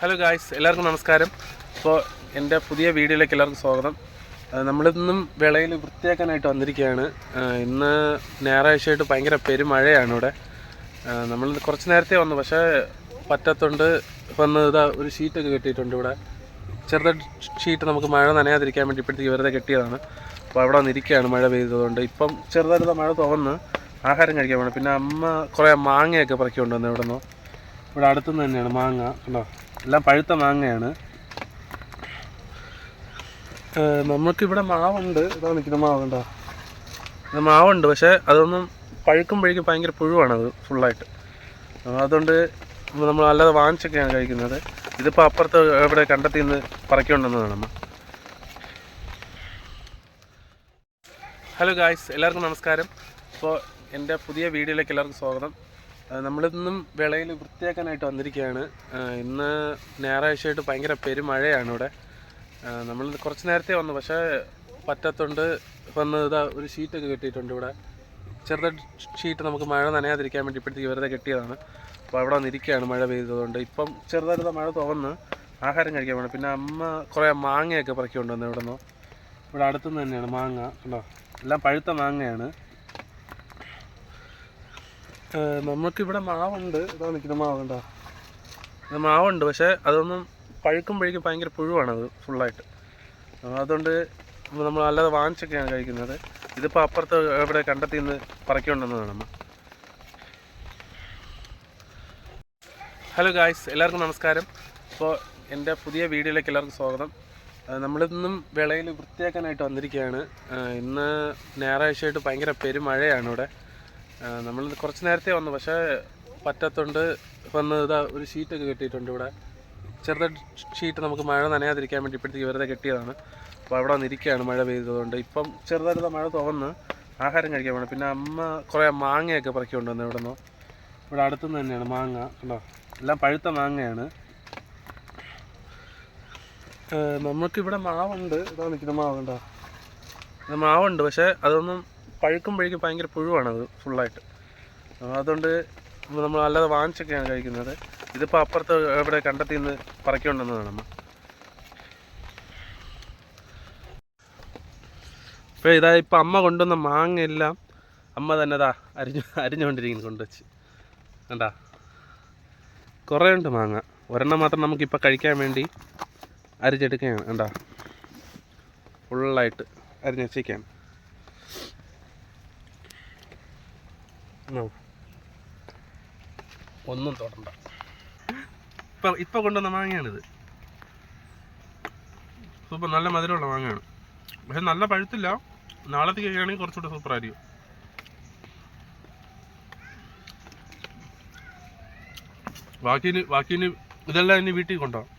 Hello guys എല്ലാവർക്കും നമസ്കാരം. അപ്പോൾ എന്റെ പുതിയ വീഡിയോയിലേക്ക് എല്ലാവർക്കും സ്വാഗതം. നമ്മളിന്നും വിളയിൽ വൃത്തിയാക്കാനായിട്ട് വന്നിരിക്കുകയാണ്. ഇന്ന് ഞായറാഴ്ചയായിട്ട് ഭയങ്കര പെരുമഴയാണ് ഇവിടെ. നമ്മൾ കുറച്ച് നേരത്തെ വന്നു പക്ഷേ പറ്റത്തുണ്ട് വന്ന് ഇതാ ഒരു ഷീറ്റൊക്കെ കെട്ടിയിട്ടുണ്ട് ഇവിടെ. ചെറുതായിട്ട് ഷീറ്റ് നമുക്ക് മഴ നനയാതിരിക്കാൻ വേണ്ടി ഇപ്പോഴത്തേക്ക് വെറുതെ കെട്ടിയതാണ്. അപ്പോൾ അവിടെ വന്നിരിക്കുകയാണ് മഴ പെയ്തതുകൊണ്ട്. ഇപ്പം ചെറുതായിട്ട് മഴ തുറന്ന് ആഹാരം കഴിക്കാൻ വേണം പിന്നെ അമ്മ കുറേ മാങ്ങയൊക്കെ പറക്കി കൊണ്ടുവന്നു ഇവിടെ നിന്ന് ഇവിടെ അടുത്തുനിന്ന് തന്നെയാണ് മാങ്ങ കണ്ടോ? എല്ലാം പഴുത്ത മാങ്ങയാണ്. നമുക്കിവിടെ മാവുണ്ട്. ഇതാ നിൽക്കുന്ന മാവുണ്ടോ ഇത് മാവുണ്ട് പക്ഷേ അതൊന്നും പഴുക്കുമ്പോഴേക്കും ഭയങ്കര പുഴുവാണത് ഫുള്ളായിട്ട് അതുകൊണ്ട് നമ്മൾ അല്ലാതെ വാങ്ങിച്ചൊക്കെയാണ് കഴിക്കുന്നത്. ഇതിപ്പോൾ അപ്പുറത്ത് ഇവിടെ കണ്ടെത്തി നിന്ന് പറക്കിക്കൊണ്ടുവന്നതാണ് നമ്മൾ ഹലോ ഗായ്സ് എല്ലാവർക്കും നമസ്കാരം. അപ്പോൾ എന്റെ പുതിയ വീഡിയോയിലേക്ക് എല്ലാവർക്കും സ്വാഗതം. നമ്മളിന്നും വിളയിൽ വൃത്തിയാക്കാനായിട്ട് വന്നിരിക്കുകയാണ്. ഇന്ന് ഞായറാഴ്ചയായിട്ട് ഭയങ്കര പെരുമഴയാണ് ഇവിടെ. നമ്മൾ കുറച്ച് നേരത്തെ വന്നു പക്ഷേ പറ്റത്തുണ്ട് വന്ന് ഇതാ ഒരു ഷീറ്റൊക്കെ കെട്ടിയിട്ടുണ്ട് ഇവിടെ. ചെറുതായിട്ട് ഷീറ്റ് നമുക്ക് മഴ നനയാതിരിക്കാൻ വേണ്ടി ഇപ്പോഴത്തേക്ക് വെറുതെ കെട്ടിയതാണ്. അപ്പോൾ അവിടെ വന്നിരിക്കുകയാണ് മഴ പെയ്തതുകൊണ്ട്. ഇപ്പം ചെറുതായിട്ട് മഴ തോന്നുന്നു ആഹാരം കഴിക്കാൻ വേണം പിന്നെ അമ്മ കുറേ മാങ്ങയൊക്കെ പറക്കി കൊണ്ടുവന്നു ഇവിടെ നിന്ന് ഇവിടെ അടുത്തുനിന്ന് തന്നെയാണ് മാങ്ങ. കണ്ടോ? എല്ലാം പഴുത്ത മാങ്ങയാണ്. നമുക്കിവിടെ മാവുണ്ട്. ഇതാ നിൽക്കുന്ന മാവ് കണ്ടോ? ഇത് മാവുണ്ട് പക്ഷേ അതൊന്നും പഴുക്കുമ്പോഴേക്കും ഭയങ്കര പുഴുവാണത് ഫുള്ളായിട്ട് അതുകൊണ്ട് നമ്മൾ അല്ലാതെ വാങ്ങിച്ചൊക്കെയാണ് കഴിക്കുന്നത്. ഇതിപ്പോൾ അപ്പുറത്ത് ഇവിടെ കണ്ടെത്തി നിന്ന് പറക്കി നമ്മൾ ഹലോ ഗായ്സ് എല്ലാവർക്കും നമസ്കാരം. അപ്പോൾ എന്റെ പുതിയ വീഡിയോയിലേക്ക് എല്ലാവർക്കും സ്വാഗതം. നമ്മളിന്നും വിളയിൽ വൃത്തിയാക്കാനായിട്ട് വന്നിരിക്കുകയാണ്. ഇന്ന് ഞായറാഴ്ചയായിട്ട് ഭയങ്കര പെരുമഴയാണ് ഇവിടെ. നമ്മൾ കുറച്ച് നേരത്തെ വന്നു പക്ഷേ പറ്റത്തുണ്ട് വന്ന് ഇതാ ഒരു ഷീറ്റൊക്കെ കെട്ടിയിട്ടുണ്ട് ഇവിടെ. ചെറുതായിട്ട് ഷീറ്റ് നമുക്ക് മഴ നനയാതിരിക്കാൻ വേണ്ടി ഇപ്പോഴത്തേക്ക് വെറുതെ കെട്ടിയതാണ്. അപ്പോൾ അവിടെ വന്നിരിക്കുകയാണ് മഴ പെയ്തതുകൊണ്ട്. ഇപ്പം ചെറുതായിട്ട് മഴ തുറന്ന് ആഹാരം കഴിക്കാൻ വേണം പിന്നെ അമ്മ കുറേ മാങ്ങയൊക്കെ പറക്കി കൊണ്ടുവന്നു ഇവിടെ നിന്ന് ഇവിടെ അടുത്തുനിന്ന് തന്നെയാണ് മാങ്ങ കണ്ടോ? എല്ലാം പഴുത്ത മാങ്ങയാണ്. നമുക്കിവിടെ മാവുണ്ട്. ഇതാ നിൽക്കുന്ന മാവുണ്ടോ മാവുണ്ട് പക്ഷേ അതൊന്നും പഴുക്കുമ്പോഴേക്കും ഭയങ്കര പുഴുവാണത് ഫുള്ളായിട്ട് അതുകൊണ്ട് നമ്മൾ അല്ലാതെ വാങ്ങിച്ചൊക്കെയാണ് കഴിക്കുന്നത്. ഇതിപ്പോൾ അപ്പുറത്ത് ഇവിടെ കണ്ടെത്തി നിന്ന് പറക്കി നമ്മൾ. ഇപ്പോൾ ഇതാ ഇപ്പം അമ്മ കൊണ്ടുവന്ന മാങ്ങ എല്ലാം അമ്മ തന്നെ ഇതാ അരിഞ്ഞു അരിഞ്ഞുകൊണ്ടിരിക്കുന്നു കൊണ്ടുവച്ച്. കണ്ടാ? കുറേ ഉണ്ട് മാങ്ങ. ഒരെണ്ണം മാത്രം നമുക്കിപ്പോൾ കഴിക്കാൻ വേണ്ടി അരിച്ചെടുക്കുകയാണ് കണ്ടാ? ഫുള്ളായിട്ട് അരിഞ്ഞ് വെച്ചേക്കാണ്. ഒന്നും തൊടണ്ട. ഇപ്പം ഇപ്പം കൊണ്ടുവന്ന മാങ്ങയാണിത്. സൂപ്പർ നല്ല മധുരമുള്ള മാങ്ങയാണ്. പക്ഷെ നല്ല പഴുത്തില്ല. നാളത്തേക്ക് കഴിക്കുകയാണെങ്കിൽ കുറച്ചുകൂടെ സൂപ്പർ ആയിരിക്കും ബാക്കിന് ബാക്കിന് ഇതെല്ലാം ഇനി വീട്ടിൽ കൊണ്ടുപോകാം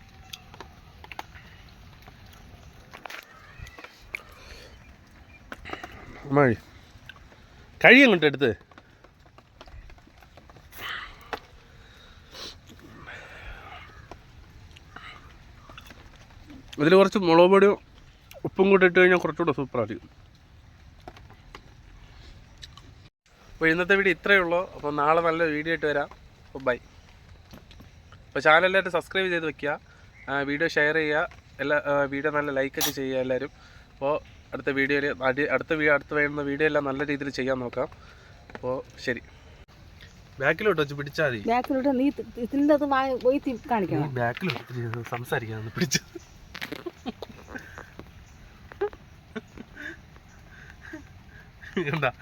മഴ. കഴിയും എടുത്ത്. ഇതിൽ കുറച്ച് മുളക് പൊടിയും ഉപ്പും കൂടി ഇട്ട് കഴിഞ്ഞാൽ കുറച്ചുകൂടെ സൂപ്പറായിരിക്കും. അപ്പോൾ ഇന്നത്തെ വീഡിയോ ഇത്രയേ ഉള്ളൂ. അപ്പോൾ നാളെ നല്ല വീഡിയോ ആയിട്ട് വരാം. അപ്പോൾ ബൈ. അപ്പോൾ ചാനൽ എല്ലാവരും സബ്സ്ക്രൈബ് ചെയ്ത് വെക്കുക. വീഡിയോ ഷെയർ ചെയ്യുക. എല്ലാ വീഡിയോ നല്ല ലൈക്കൊക്കെ ചെയ്യുക എല്ലാവരും. അപ്പോൾ അടുത്ത വീഡിയോയിൽ അടുത്ത വീ അടുത്ത് വരുന്ന വീഡിയോ എല്ലാം നല്ല രീതിയിൽ ചെയ്യാൻ നോക്കാം. അപ്പോൾ ശരി. ബാക്കിലോട്ട് വെച്ച് പിടിച്ചാൽ മതി. ബാക്കിലോട്ട് നീ ഇതിന്റെ അത് പോയി തി- കാണിക്കണം. ബാക്കിലോട്ട് സംസാരിക്കാൻ 真的。